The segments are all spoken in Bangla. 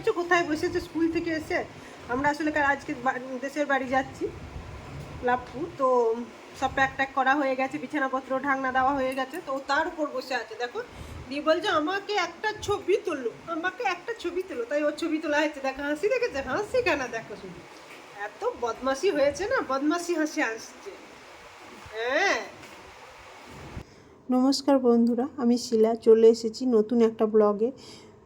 পারছ কোথায় বসেছে, স্কুল থেকে এসে? আমরা আসলে আজকে দেশের বাড়ি যাচ্ছি, লাভপুর। তো সব প্যাক ট্যাক করা হয়ে গেছে, বিছানাপত্র ঢাকনা দেওয়া হয়ে গেছে। তো তার উপর বসে আছে, দেখো। দিয়ে বলছে, আমাকে একটা ছবি তোলো, আমাকে একটা ছবি তোলো। তাই ওর ছবি তোলা হয়েছে, দেখো, হাসি দেখেছে? হাসি কেন দেখো শুধু? এত বদমাসি হয়েছে না? বদমাসি হাসি আসছে। হ্যাঁ। নমস্কার বন্ধুরা, আমি শিলা, চলে এসেছি নতুন একটা ব্লগে।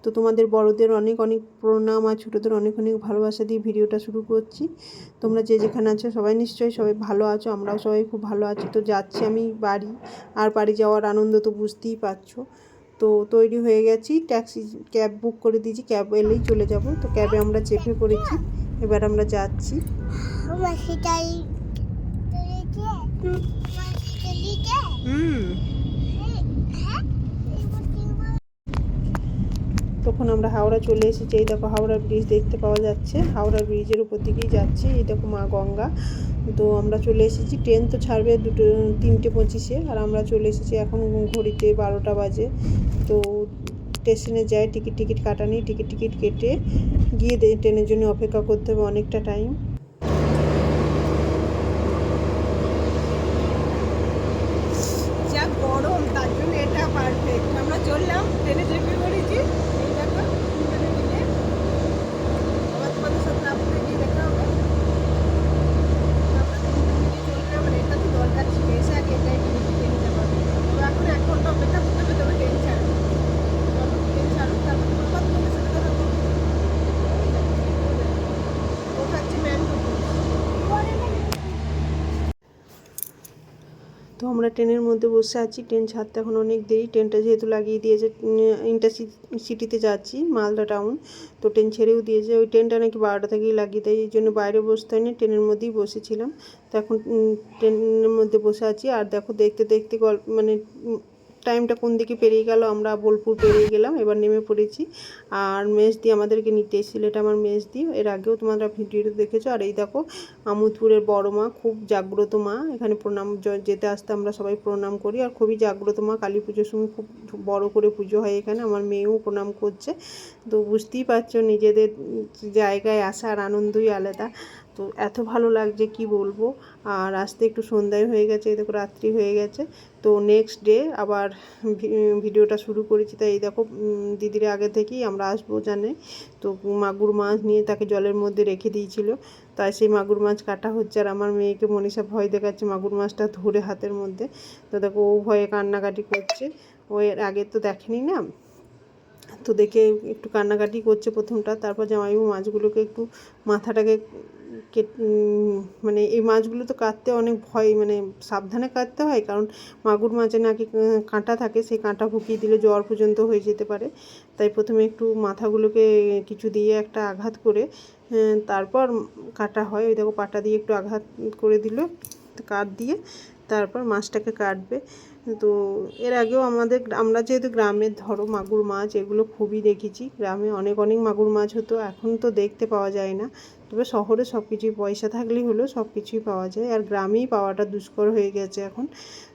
তো তোমাদের বড়দের অনেক অনেক প্রণাম আর ছোটোদের অনেক অনেক ভালোবাসা দিয়ে ভিডিওটা শুরু করছি। তোমরা যে যেখানে আছো সবাই নিশ্চয়ই সবাই ভালো আছো, আমরাও সবাই খুব ভালো আছি। তো যাচ্ছি আমি বাড়ি, আর বাড়ি যাওয়ার আনন্দ তো বুঝতেই পারছ। তো তৈরি হয়ে গেছি, ট্যাক্সি, ক্যাব বুক করে দিয়েছি, ক্যাব এলেই চলে যাব। তো ক্যাবে আমরা চেপে পড়েছি, এবার আমরা যাচ্ছি। মাসিটাই চলেছে মাসি চলেছে হুম হ্যাঁ তখন আমরা হাওড়া চলে এসেছি। এই দেখো হাওড়া ব্রিজ দেখতে পাওয়া যাচ্ছে। হাওড়া ব্রিজের উপর দিকেই যাচ্ছি। এই দেখো মা গঙ্গা। তো আমরা চলে এসেছি। ট্রেন তো ছাড়বে দুটো, তিনটে পঁচিশে। আর আমরা চলে এসেছি এখন ঘড়িতে বারোটা বাজে। তো স্টেশনে যাই টিকিট টিকিট কাটা নেই। টিকিট টিকিট কেটে গিয়ে ট্রেনের জন্য অপেক্ষা করতে হবে অনেকটা টাইম যা গরম তার জন্য এটা পারফেক্ট আমরা চললাম ট্রেনে চেপে পড়েছি এই দেখো তিনজনে মিলে আবার তোমাদের সাথে লাভপুরে গিয়ে দেখা হবে আমরা তিনজনে মিলে চললাম মানে এটা তো দরকার ছিল এসে আগে এটাই কিনে কিনে নিতে পারবে তবে এখন এক ঘণ্টা অপেক্ষা করতে হবে তবে ট্রেন ছাড়বে তবে ট্রেন ছাড়ুক তারপর তোমার কথা তোমাদের সাথে কথা বলব ও খাচ্ছে ম্যাঙ্গো তো আমরা ট্রেনের মধ্যে বসে আছি, ট্রেন ছাড়তে এখন অনেক দেরি। ট্রেনটা যেহেতু লাগিয়ে দিয়েছে ইন্টারসিটিতে যাচ্ছি, মালদা টাউন। তো ট্রেন ছেড়েও দিয়েছে। ওই ট্রেনটা নাকি বারোটা থেকেই লাগিয়ে দেয়, এই জন্য বাইরে বসতে হয়নি, ট্রেনের মধ্যেই বসেছিলাম। তো এখন ট্রেনের মধ্যে বসে আছি। আর দেখো, দেখতে দেখতে গল্প মানে টাইমটা কোন দিকে পেরিয়ে গেল, আমরা বোলপুর পেরিয়ে গেলাম, এবার নেমে পড়েছি। আর মেজ দিয়ে আমাদেরকে নিতে এসেছিল, এটা আমার মেজ দিয়ে এর আগেও তোমরা ভিডিওতে দেখেছ। আর এই দেখো, আমোদপুরের বড় মা, খুব জাগ্রত মা, এখানে প্রণাম যেতে আসতে আমরা সবাই প্রণাম করি। আর খুবই জাগ্রত মা, কালী পুজোর সময় খুব বড় করে পুজো হয় এখানে, আমার মেয়েও প্রণাম করছে। তো বুঝতেই পারছ, নিজেদের জায়গায় আসার আনন্দই আলাদা। তো এত ভালো লাগছে কি বলব? আর আসতে একটু সন্ধ্যায় হয়ে গেছে, এই দেখো রাত্রি হয়ে গেছে। তো নেক্সট ডে আবার ভিডিওটা শুরু করেছি। তাই এই দেখো দিদির আগে থেকেই আমরা আসব জানে। তো মাগুর মাছ নিয়ে তাকে জলের মধ্যে রেখে দিয়েছিল। তাই সেই মাগুর মাছ কাটা হচ্ছে। আর আমার মেয়েকে মনীষা ভয় দেখাচ্ছে মাগুর মাছটা ধরে হাতের মধ্যে। তো দেখো, ও ভয়ে কান্নাকাটি করছে। ও এর আগে তো দেখেনি না? তো দেখে একটু কান্নাকাটি করছে প্রথমটা। তারপর জামাইবাবু মাছগুলোকে একটু মাথাটাকে মানে এই মাছগুলো তো কাটতে অনেক ভয় মানে সাবধানে কাটতে হয়, কারণ মাগুর মাছে নাকি কাঁটা থাকে, সেই কাঁটা ফুকিয়ে দিলে জ্বর পর্যন্ত হয়ে যেতে পারে। তাই প্রথমে একটু মাথাগুলোকে কিছু দিয়ে একটা আঘাত করে তারপর কাটা হয়। ওই দেখো পাটা দিয়ে একটু আঘাত করে দিল, কাট দিয়ে তারপর মাছটাকে কাটবে। তো এর আগেও আমাদের আমরা যেহেতু গ্রামের ধরো মাগুর মাছ এগুলো খুবই দেখেছি, গ্রামে অনেক অনেক মাগুর মাছ হতো, এখন তো দেখতে পাওয়া যায় না। তবে শহরে সব কিছুই পয়সা থাকলেই হলো সব কিছুই পাওয়া যায়, আর গ্রামেই পাওয়াটা দুষ্কর হয়ে গেছে এখন।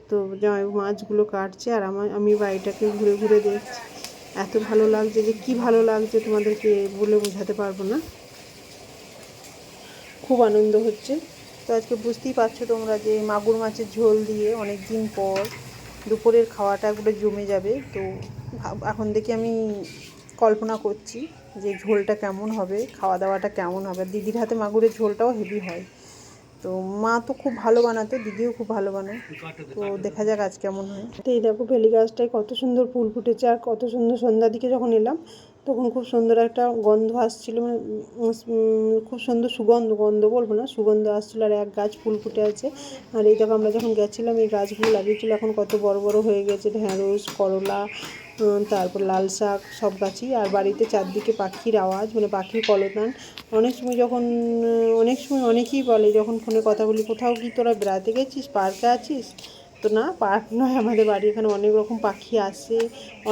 তো মাছগুলো কাটছে আর আমার আমি বাড়িটাকে ঘুরে ঘুরে দেখছি। এত ভালো লাগছে যে কি ভালো লাগছে তোমাদেরকে বলে বোঝাতে পারব না। খুব আনন্দ হচ্ছে। তো আজকে বুঝতেই পারছ তোমরা যে মাগুর মাছের ঝোল দিয়ে অনেক দিন পর দুপুরের খাওয়াটা একবারে জমে যাবে। তো এখন দেখি আমি কল্পনা করছি যে ঝোলটা কেমন হবে খাওয়া দাওয়াটা কেমন হবে। দিদির হাতে মাগুরের ঝোলটাও হেভি হয়। তো মা তো খুব ভালো বানাতো, দিদিও খুব ভালো বানায়। তো দেখা যাক আজ কেমন হয়। তো এই দেখো ভেলি গাছটায় কত সুন্দর ফুল ফুটেছে আর কত সুন্দর সন্ধ্যার দিকে যখন এলাম তখন খুব সুন্দর একটা গন্ধ আসছিল মানে খুব সুন্দর সুগন্ধ, গন্ধ বলব না, সুগন্ধ আসছিল আর এক গাছ ফুল ফুটে আছে। আর এই দেখো আমরা যখন গেছিলাম, এই গাছগুলো লাগিয়েছিল, এখন কত বড় বড় হয়ে গেছে ঢ্যাঁড়স করলা তারপর লাল শাক সব গাছই। আর বাড়িতে চারদিকে পাখির আওয়াজ মানে পাখির কলতান। অনেক সময় যখন, অনেক সময় অনেকেই বলে, যখন ফোনে কথা বলি, কোথাও কি তোরা বেড়াতে গেছিস? পার্কে আছিস? না, পার্ক নয়, আমাদের বাড়ি এখানে অনেক রকম পাখি আসে,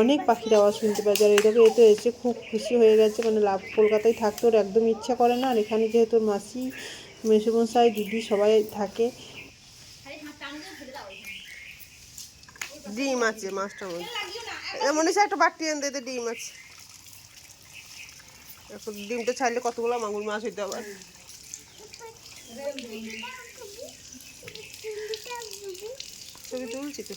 অনেক পাখির আওয়াজ শুনতে যায় আর এটাকে এতে এসে খুব খুশি হয়ে গেছে মানে লাভ কলকাতায় থাকতে ওর একদম ইচ্ছা করে না। আর এখানে যেহেতু মাসি, মেসোমশাই, দিদি সবাই থাকে। ডিম আছে মাছটার মধ্যে। মনে হচ্ছে একটা বাটি আনতে ডিম আছে। এখন ডিমটা ছাড়লে কতগুলো মাগুর মাছ হইতে আবার ছবি তুলছি তো।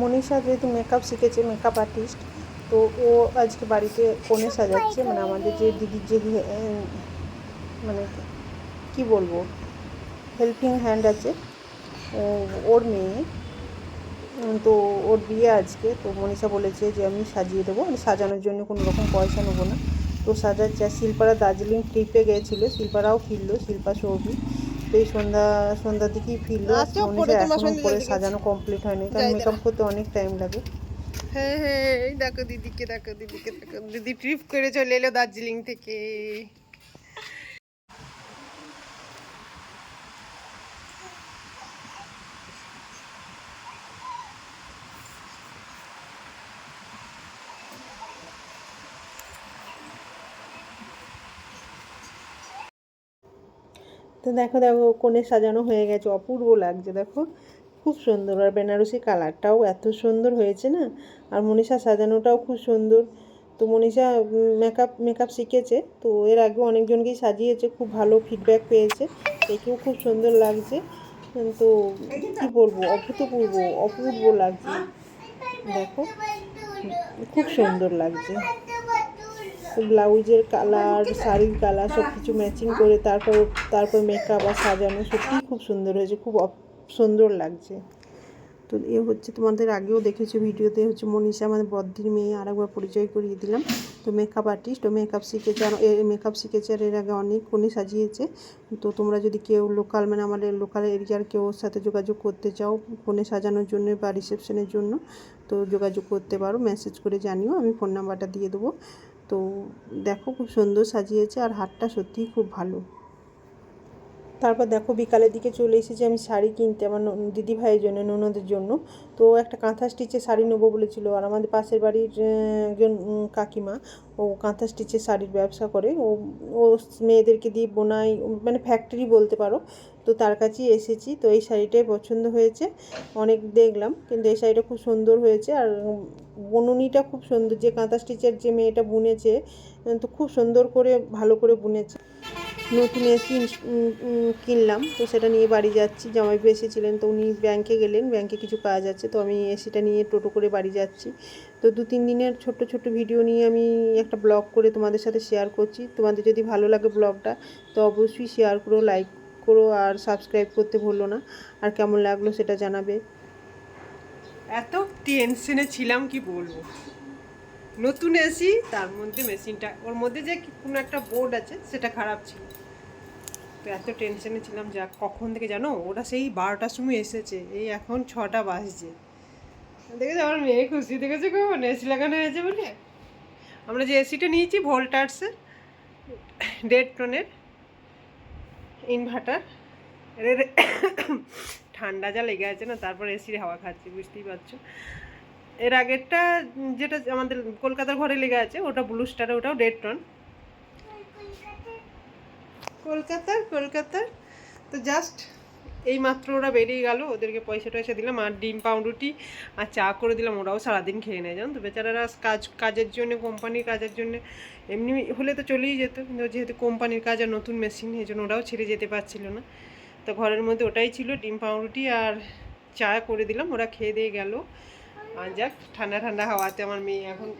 মনীষা যেহেতু মেকআপ শিখেছে মেকআপ আর্টিস্ট তো ও আজকে বাড়িতে কোণে সাজাচ্ছে মানে আমাদের যে দিদির যে মানে কি বলব হেল্পিং হ্যান্ড আছে। ওর মেয়ে তো ওর বিয়ে আজকে, তো মনীষা বলেছে যে আমি সাজিয়ে দেবো আমি সাজানোর জন্য কোনো রকম পয়সা নেব না। তো সাজাচ্ছে শিল্পারা দার্জিলিং ট্রিপে গিয়েছিল শিল্পারাও ফিরলো শিল্পা সৌভি তো এই সন্ধ্যা সন্ধ্যার দিকেই ফিরলো। আচ্ছা, এখনও পরে সাজানো কমপ্লিট হয়নি কারণ মেকআপ করতে অনেক টাইম লাগে। হ্যাঁ হ্যাঁ এই দেখো দিদিকে দেখো দিদিকে দেখো দিদি ট্রিপ করে চলে এলো দার্জিলিং থেকে। তো দেখো দেখো, কোণে সাজানো হয়ে গেছে, অপূর্ব লাগছে, দেখো। খুব সুন্দর, আর বেনারসি কালারটাও এত সুন্দর হয়েছে না? আর মনীষা সাজানোটাও খুব সুন্দর। তো মনীষা মেকআপ মেকআপ শিখেছে, তো এর আগে অনেকজনকেই সাজিয়েছে, খুব ভালো ফিডব্যাক পেয়েছে, দেখেও খুব সুন্দর লাগছে। তো কি বলব, অভূতপূর্ব, অপূর্ব লাগছে। দেখো, খুব সুন্দর লাগছে। ব্লাউজের কালার, শাড়ির কালার সব কিছু ম্যাচিং করে তারপর তারপর মেকআপ আর সাজানো সত্যিই খুব সুন্দর হয়েছে, খুব সুন্দর লাগছে। তো এ হচ্ছে তোমাদের আগেও দেখেছ ভিডিওতে হচ্ছে মনীষা, আমাদের বদ্ধির মেয়ে, আরেকবার পরিচয় করিয়ে দিলাম। তো মেকআপ আর্টিস্ট ও মেকআপ শিখেছে আর মেকআপ শিখেছে আর এর আগে অনেক কোণে সাজিয়েছে। তো তোমরা যদি কেউ লোকাল মানে আমাদের লোকাল এরিয়ার কেউ ওর সাথে যোগাযোগ করতে চাও কোণে সাজানোর জন্য বা রিসেপশনের জন্য, তো যোগাযোগ করতে পারো মেসেজ করে জানিও, আমি ফোন নাম্বারটা দিয়ে দেবো। তো দেখো খুব সুন্দর সাজিয়েছে আর হাটটা সত্যিই খুব ভালো। তারপর দেখো বিকালের দিকে চলে এসেছি আমি শাড়ি কিনতে আমার দিদি ভাইয়ের জন্য, ননদের জন্য। তো একটা কাঁথা স্টিচের শাড়ি নেব বলেছিল আর আমাদের পাশের বাড়ির একজন কাকিমা, ও কাঁথা স্টিচের শাড়ির ব্যবসা করে। ও ও মেয়েদেরকে দিয়ে বোনাই মানে ফ্যাক্টরি বলতে পারো। তো তার কাছেই এসেছি। তো এই শাড়িটাই পছন্দ হয়েছে। অনেক দেখলাম, কিন্তু এই শাড়িটা খুব সুন্দর হয়েছে। আর বুননিটা খুব সুন্দর, যে কাঁথা স্টিচের যে মেয়েটা বুনেছে তো খুব সুন্দর করে, ভালো করে বুনেছে। নতুন এসি কিনলাম। তো সেটা নিয়ে বাড়ি যাচ্ছি। জামাইবাবু এসেছিলেন, তো উনি ব্যাংকে গেলেন। ব্যাংকে কিছু কাজ আছে, তো আমি এসিটা নিয়ে টোটো করে বাড়ি যাচ্ছি। তো দু, তিন দিনের ছোট্ট ছোট্ট ভিডিও নিয়ে আমি একটা ব্লগ করে তোমাদের সাথে শেয়ার করছি। তোমাদের যদি ভালো লাগে ব্লগটা তো অবশ্যই শেয়ার করো লাইক করো, আর সাবস্ক্রাইব করতে ভুলো না। আর কেমন লাগল সেটা জানাবে। এত টেনশনে ছিলাম, কি বলব? নতুন এসি তার মধ্যে মেশিনটা ওর মধ্যে যে কোনো একটা বোর্ড আছে, সেটা খারাপ ছিল। তো এত টেনশনে ছিলাম যা কখন থেকে জানো? ওরা সেই বারোটার সময় এসেছে। এই এখন ছটা বাজছে। দেখেছ? আমার মেয়ে খুশি দেখেছ কখন এসি লাগানো হয়েছে বলে। আমরা যে এসিটা নিয়েছি ভোল্টার্সের দেড় টনের ইনভার্টার ঠান্ডা যা লেগে আছে না, তারপর এসির হাওয়া খাচ্ছি, বুঝতেই পারছ? এর আগেরটা যেটা আমাদের কলকাতার ঘরে লেগে আছে, ওটা ব্লু স্টার ওটাও দেড় টন কলকাতার কলকাতার। তো জাস্ট এই মাত্র ওরা বেরিয়ে গেল, ওদেরকে পয়সা টয়সা দিলাম, আর ডিম, পাউরুটি আর চা করে দিলাম, ওরাও সারাদিন খেয়ে নেয়, জানো তো? বেচারারা কাজ, কাজের জন্য কোম্পানির কাজের জন্য, এমনি হলে তো চলেই যেত, কিন্তু যেহেতু কোম্পানির কাজ আর নতুন মেশিন এই জন্য ওরাও ছেড়ে যেতে পারছিল না। তো ঘরের মধ্যে ওটাই ছিল, ডিম, পাউরুটি আর চা করে দিলাম, ওরা খেয়ে দিয়ে গেল। যাক ঠান্ডা ঠান্ডা হাওয়াতে আমার মেয়ে এখন